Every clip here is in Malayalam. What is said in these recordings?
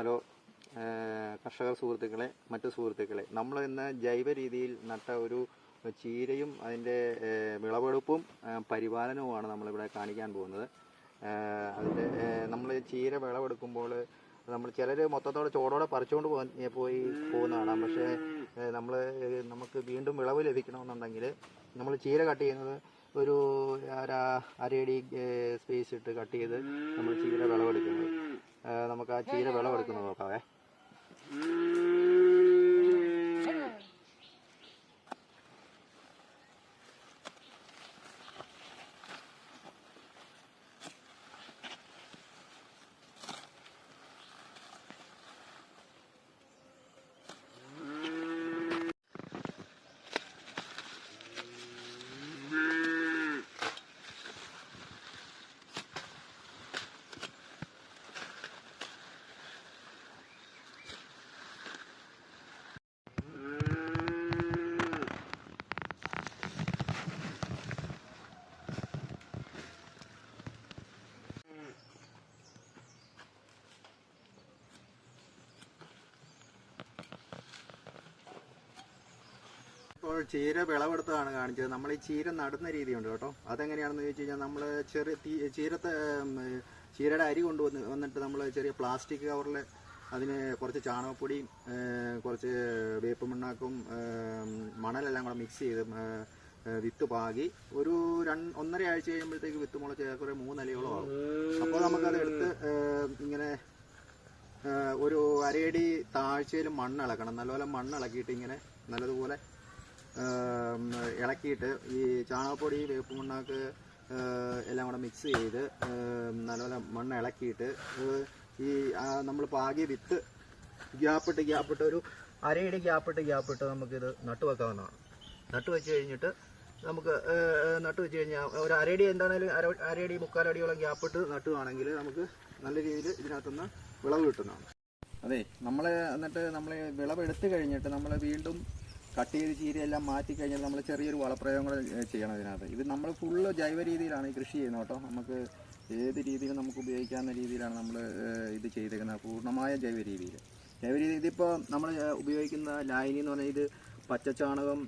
ഹലോ കർഷക സുഹൃത്തുക്കളെ മറ്റു സുഹൃത്തുക്കളെ. നമ്മൾ ഇന്ന് ജൈവ രീതിയിൽ നട്ട ഒരു ചീരയും അതിന്റെ വിളവെടുപ്പും പരിപാലനവുമാണ് നമ്മളിവിടെ കാണിക്കാൻ പോകുന്നത്. അതിന്റെ നമ്മൾ ചീര വിളവെടുക്കുമ്പോൾ നമ്മൾ ചിലർ മൊത്തത്തോടെ ചോടോടെ പറിച്ചുകൊണ്ട് പോയി പോകുന്നതാണ്. പക്ഷേ നമ്മൾ നമുക്ക് വീണ്ടും വിളവ് ലഭിക്കണമെന്നുണ്ടെങ്കിൽ നമ്മൾ ചീര കട്ട് ചെയ്യുന്നത് ഒരു അര അരയടി സ്പേസ് ഇട്ട് കട്ട് ചെയ്ത് നമ്മൾ ചീര വിളവെടുക്കുന്നത്. നമുക്ക് ആ ചീര വിളവെടുക്കുന്നത് നോക്കാവേ. ഇപ്പോൾ ചീര വിളവെടുത്തതാണ് കാണിച്ചത്. നമ്മൾ ഈ ചീര നടുന്ന രീതിയുണ്ട് കേട്ടോ. അതെങ്ങനെയാണെന്ന് ചോദിച്ചു കഴിഞ്ഞാൽ നമ്മൾ ചെറിയ ചീരത്തെ ചീരയുടെ അരി കൊണ്ടുവന്ന് വന്നിട്ട് നമ്മൾ ചെറിയ പ്ലാസ്റ്റിക് കവറിൽ അതിന് കുറച്ച് ചാണകപ്പൊടിയും കുറച്ച് വേപ്പ് മണ്ണാക്കും മണലെല്ലാം കൂടെ മിക്സ് ചെയ്ത് വിത്ത് പാകി ഒരു രണ്ട് ഒന്നര ആഴ്ച കഴിയുമ്പോഴത്തേക്ക് വിത്ത് മുളച്ച് ഏറെക്കുറെ മൂന്നലയോളം ആവും അപ്പോൾ നമുക്കത് എടുത്ത് ഇങ്ങനെ ഒരു അരയടി താഴ്ചയിൽ മണ്ണിളക്കണം. നല്ലപോലെ മണ്ണിളക്കിയിട്ട് ഇങ്ങനെ നല്ലതുപോലെ ഇളക്കിയിട്ട് ഈ ചാണകപ്പൊടി വേപ്പ് മണ്ണാക്ക് എല്ലാം കൂടെ മിക്സ് ചെയ്ത് നല്ലപോലെ മണ്ണ് ഇളക്കിയിട്ട് ഈ നമ്മൾ പാകിയ വിത്ത് ഗ്യാപ്പിട്ട് ഗ്യാപ്പിട്ട് ഒരു അരയടി ഗ്യാപ്പിട്ട് ഗ്യാപ്പിട്ട് നമുക്കിത് നട്ടു വെക്കാവുന്നതാണ്. നട്ടു വെച്ച് കഴിഞ്ഞിട്ട് നമുക്ക് നട്ടു വെച്ച് കഴിഞ്ഞാൽ ഒരു അരയടി എന്താണേലും അര അരയടി മുക്കാലടിയോളം ഗ്യാപ്പിട്ട് നട്ടുവാണെങ്കിൽ നമുക്ക് നല്ല രീതിയിൽ ഇതിനകത്തുനിന്ന് വിളവ് കിട്ടുന്നതാണ്. അതെ നമ്മൾ എന്നിട്ട് നമ്മൾ വിളവെടുത്ത് കഴിഞ്ഞിട്ട് നമ്മൾ വീണ്ടും കട്ട് ചെയ്ത് ചീരയെല്ലാം മാറ്റി കഴിഞ്ഞാൽ നമ്മൾ ചെറിയൊരു വളപ്രയോഗം കൂടെ ചെയ്യണം ഇതിനകത്ത്. ഇത് നമ്മൾ ഫുള്ള് ജൈവ രീതിയിലാണ് ഈ കൃഷി ചെയ്യുന്നത് കേട്ടോ. നമുക്ക് ഏത് രീതിയിലും നമുക്ക് ഉപയോഗിക്കാവുന്ന രീതിയിലാണ് നമ്മൾ ഇത് ചെയ്തേക്കുന്നത്. പൂർണമായ ജൈവ രീതിയിൽ ജൈവ രീതി ഇതിപ്പോൾ നമ്മൾ ഉപയോഗിക്കുന്ന ലായനി എന്ന് പറഞ്ഞാൽ ഇത് പച്ചച്ചാണകം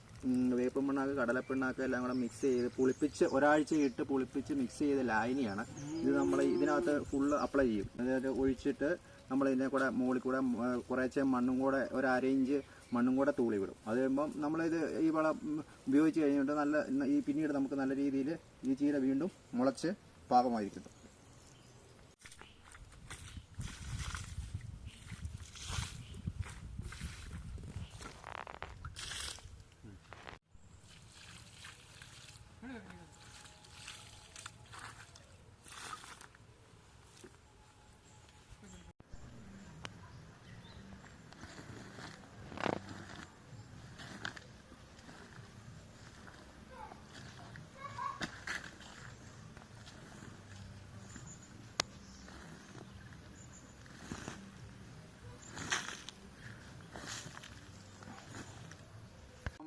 വേപ്പ് പിണ്ണാക്ക് കടലപ്പിണ്ണാക്ക് എല്ലാം കൂടെ മിക്സ് ചെയ്ത് പുളിപ്പിച്ച് ഒരാഴ്ച ഇട്ട് പുളിപ്പിച്ച് മിക്സ് ചെയ്ത ലായനിയാണ്. ഇത് നമ്മൾ ഇതിനകത്ത് ഫുള്ള് അപ്ലൈ ചെയ്യും. അതായത് ഒഴിച്ചിട്ട് നമ്മൾ ഇതിനെ കൂടെ മുകളിൽ കൂടെ കുറേശ്ശെ മണ്ണും കൂടെ ഒരു അര ഇഞ്ച് മണ്ണും കൂടെ തൂളി വിടും. അത് കഴിയുമ്പം നമ്മളിത് ഈ വളം ഉപയോഗിച്ച് കഴിഞ്ഞിട്ട് നല്ല ഈ പിന്നീട് നമുക്ക് നല്ല രീതിയിൽ ഈ ചീര വീണ്ടും മുളച്ച് പാകമായി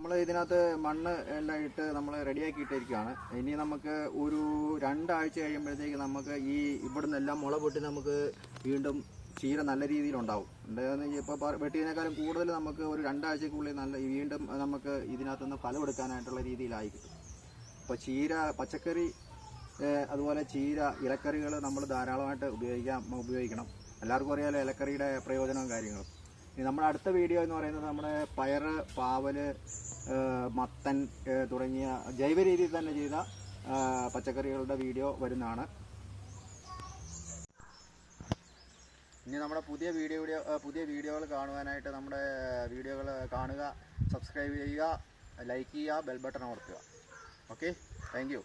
നമ്മൾ ഇതിനകത്ത് മണ്ണ് എല്ലാം ഇട്ട് നമ്മൾ റെഡിയാക്കി ഇട്ടിരിക്കുകയാണ് ഇനി നമുക്ക് ഒരു രണ്ടാഴ്ച കഴിയുമ്പോഴത്തേക്ക് നമുക്ക് ഈ ഇവിടുന്ന് എല്ലാം മുള പൊട്ടി നമുക്ക് വീണ്ടും ചീര നല്ല രീതിയിൽ ഉണ്ടാവും എന്താണെന്ന് ഇപ്പോൾ വെട്ടിയതിനേക്കാളും കൂടുതൽ നമുക്ക് ഒരു രണ്ടാഴ്ചക്കുള്ളിൽ നല്ല വീണ്ടും നമുക്ക് ഇതിനകത്തുനിന്ന് ഫലം എടുക്കാനായിട്ടുള്ള രീതിയിലായി കിട്ടും അപ്പോൾ ചീര പച്ചക്കറി അതുപോലെ ചീര ഇലക്കറികൾ നമ്മൾ ധാരാളമായിട്ട് ഉപയോഗിക്കാം ഉപയോഗിക്കണം. എല്ലാവർക്കും അറിയാലോ ഇലക്കറിയുടെ പ്രയോജനവും കാര്യങ്ങളും. നമ്മുടെ അടുത്ത വീഡിയോ എന്ന് പറയുന്നത് നമ്മുടെ പയറ് പാവൽ മത്തൻ തുടങ്ങിയ ജൈവ രീതിയിൽ തന്നെ ചെയ്ത പച്ചക്കറികളുടെ വീഡിയോ വരുന്നതാണ്. ഇനി നമ്മുടെ പുതിയ വീഡിയോ വീഡിയോ പുതിയ വീഡിയോകൾ കാണുവാനായിട്ട് നമ്മുടെ വീഡിയോകൾ കാണുക സബ്സ്ക്രൈബ് ചെയ്യുക ലൈക്ക് ചെയ്യുക ബെൽ ബട്ടൺ ഓർക്കുക ഓക്കെ താങ്ക്